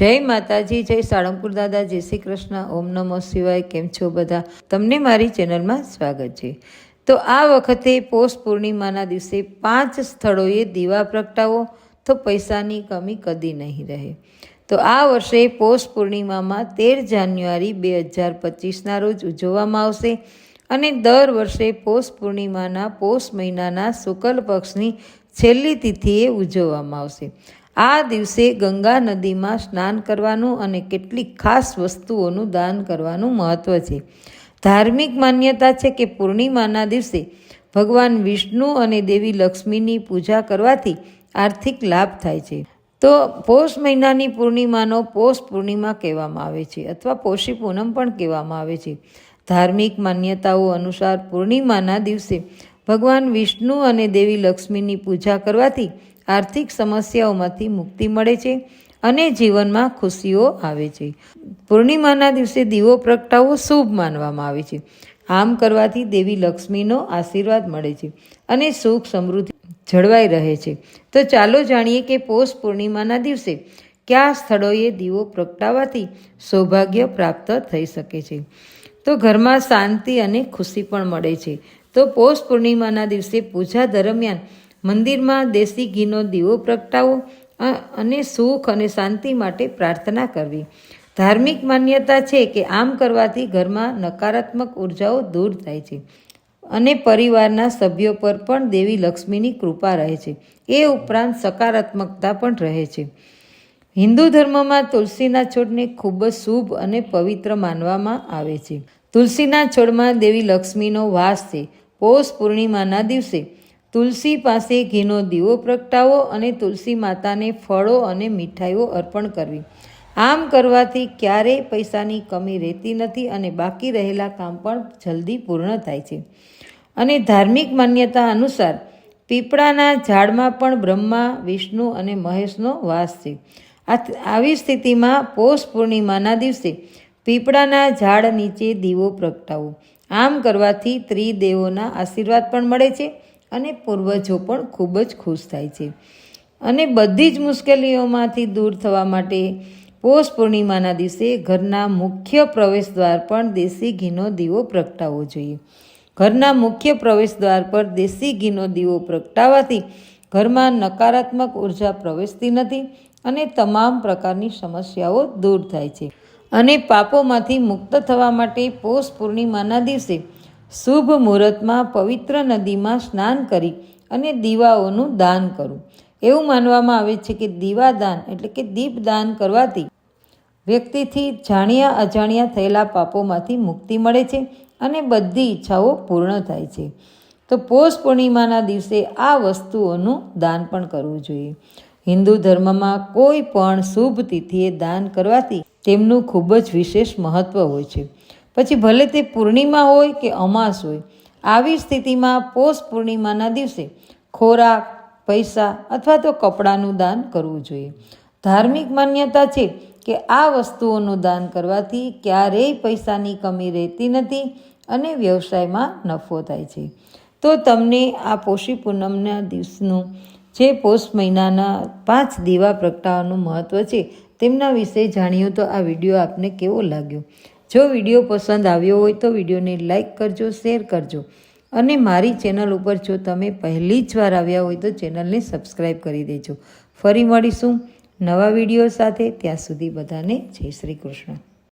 જય માતાજી, જય સાળંગપુર દાદા, જય શ્રી કૃષ્ણ, ઓમ નમો શિવાય, કેમ છો બધા? તમને મારી ચેનલમાં સ્વાગત છે. તો આ વખતે પોષ પૂર્ણિમાના દિવસે પાંચ સ્થળોએ દીવા પ્રગટાવો, તો પૈસાની કમી કદી નહીં રહે. તો આ વર્ષે પોષ પૂર્ણિમામાં તેર જાન્યુઆરી બે હજાર પચીસના રોજ ઉજવવામાં આવશે અને દર વર્ષે પોષ પૂર્ણિમાના, પોષ મહિનાના શુક્લ પક્ષની છેલ્લી તિથિએ ઉજવવામાં આવશે. આ દિવસે ગંગા નદીમાં સ્નાન કરવાનું અને કેટલીક ખાસ વસ્તુઓનું દાન કરવાનું મહત્ત્વ છે. ધાર્મિક માન્યતા છે કે પૂર્ણિમાના દિવસે ભગવાન વિષ્ણુ અને દેવી લક્ષ્મીની પૂજા કરવાથી આર્થિક લાભ થાય છે. તો પોષ મહિનાની પૂર્ણિમાનો પોષ પૂર્ણિમા કહેવામાં આવે છે અથવા પોષી પૂનમ પણ કહેવામાં આવે છે. ધાર્મિક માન્યતાઓ અનુસાર પૂર્ણિમાના દિવસે ભગવાન વિષ્ણુ અને દેવી લક્ષ્મીની પૂજા કરવાથી આર્થિક સમસ્યાઓમાંથી મુક્તિ મળે છે અને જીવનમાં ખુશીઓ આવે છે. પૂર્ણિમાના દિવસે દીવો પ્રગટાવવો શુભ માનવામાં આવે છે. આમ કરવાથી દેવી લક્ષ્મીનો આશીર્વાદ મળે છે અને સુખ સમૃદ્ધિ જળવાઈ રહે છે. તો ચાલો જાણીએ કે પોષ પૂર્ણિમાના દિવસે કયા સ્થળોએ દીવો પ્રગટાવવાથી સૌભાગ્ય પ્રાપ્ત થઈ શકે છે? તો ઘરમાં શાંતિ અને ખુશી પણ મળે છે. તો પોષ પૂર્ણિમાના દિવસે પૂજા દરમિયાન મંદિરમાં દેશી ઘીનો દીવો પ્રગટાવો અને સુખ અને શાંતિ માટે પ્રાર્થના કરવી. ધાર્મિક માન્યતા છે કે આમ કરવાથી ઘરમાં નકારાત્મક ઉર્જાઓ દૂર થાય છે અને પરિવારના સભ્યો પર પણ દેવી લક્ષ્મીની કૃપા રહે છે. એ ઉપરાંત સકારાત્મકતા પણ રહે છે. હિન્દુ ધર્મમાં તુલસીના છોડને ખૂબ જ શુભ અને પવિત્ર માનવામાં આવે છે. તુલસીના છોડમાં દેવી લક્ષ્મીનો વાસ છે. પોષ પૂર્ણિમાના દિવસે તુલસી પાસે ઘીનો દીવો પ્રગટાવો અને તુલસી માતાને ફળો અને મીઠાઈઓ અર્પણ કરવી. આમ કરવાથી ક્યારેય પૈસાની કમી રહેતી નથી અને બાકી રહેલા કામ પણ જલ્દી પૂર્ણ થાય છે. અને ધાર્મિક માન્યતા અનુસાર પીપળાના ઝાડમાં પણ બ્રહ્મા, વિષ્ણુ અને મહેશનો વાસ છે. આવી સ્થિતિમાં પોષ પૂર્ણિમાના દિવસે પીપળાના ઝાડ નીચે દીવો પ્રગટાવો. આમ કરવાથી ત્રિદેવોના આશીર્વાદ પણ મળે છે અને પૂર્વજો પણ ખૂબ જ ખુશ થાય છે. અને બધી જ મુશ્કેલીઓમાંથી દૂર થવા માટે પોષ પૂર્ણિમાના દિવસે ઘરના મુખ્ય પ્રવેશ દ્વાર પર દેશી ઘીનો દીવો પ્રગટાવવો જોઈએ. ઘરના મુખ્ય પ્રવેશ દ્વાર પર દેશી ઘીનો દીવો પ્રગટાવવાથી ઘરમાં નકારાત્મક ઊર્જા પ્રવેશતી નથી અને તમામ પ્રકારની સમસ્યાઓ દૂર થાય છે. અને પાપોમાંથી મુક્ત થવા માટે પોષ પૂર્ણિમાના દિવસે શુભ મુહૂર્તમાં પવિત્ર નદીમાં સ્નાન કરી અને દીવાઓનું દાન કરવું એવું માનવામાં આવે છે કે દીવાદાન એટલે કે દીપદાન કરવાથી વ્યક્તિથી જાણ્યા અજાણ્યા થયેલા પાપોમાંથી મુક્તિ મળે છે અને બધી ઈચ્છાઓ પૂર્ણ થાય છે. તો પોષ પૂર્ણિમાના દિવસે આ વસ્તુઓનું દાન પણ કરવું જોઈએ. હિન્દુ ધર્મમાં કોઈ પણ શુભ તિથિએ દાન કરવાથી તેમનું ખૂબ જ વિશેષ મહત્ત્વ હોય છે. પછી ભલે તે પૂર્ણિમા હોય કે અમાસ હોય, આવી સ્થિતિમાં પોષ પૂર્ણિમાના દિવસે ખોરાક, પૈસા અથવા તો કપડાનું દાન કરવું જોઈએ. ધાર્મિક માન્યતા છે કે આ વસ્તુઓનું દાન કરવાથી ક્યારેય પૈસાની કમી રહેતી નથી અને વ્યવસાયમાં નફો થાય છે. તો તમને આ પોષી પૂનમના દિવસનું, જે પોષ મહિનાના પાંચ દીવા પ્રગટાવવાનું મહત્ત્વ છે, તેમના વિશે જાણ્યું તો આ વીડિયો આપને કેવો લાગ્યો? જો વીડિયો પસંદ આવ્યો હોય તો વિડીયોને લાઇક કરજો, શેર કરજો. અને મારી ચેનલ ઉપર જો તમે પહેલી જ વાર આવ્યા હોય તો ચેનલને સબસ્ક્રાઈબ કરી દેજો. ફરી મળીશું નવા વીડિયો સાથે. ત્યાં સુધી બધાને જય શ્રી કૃષ્ણ.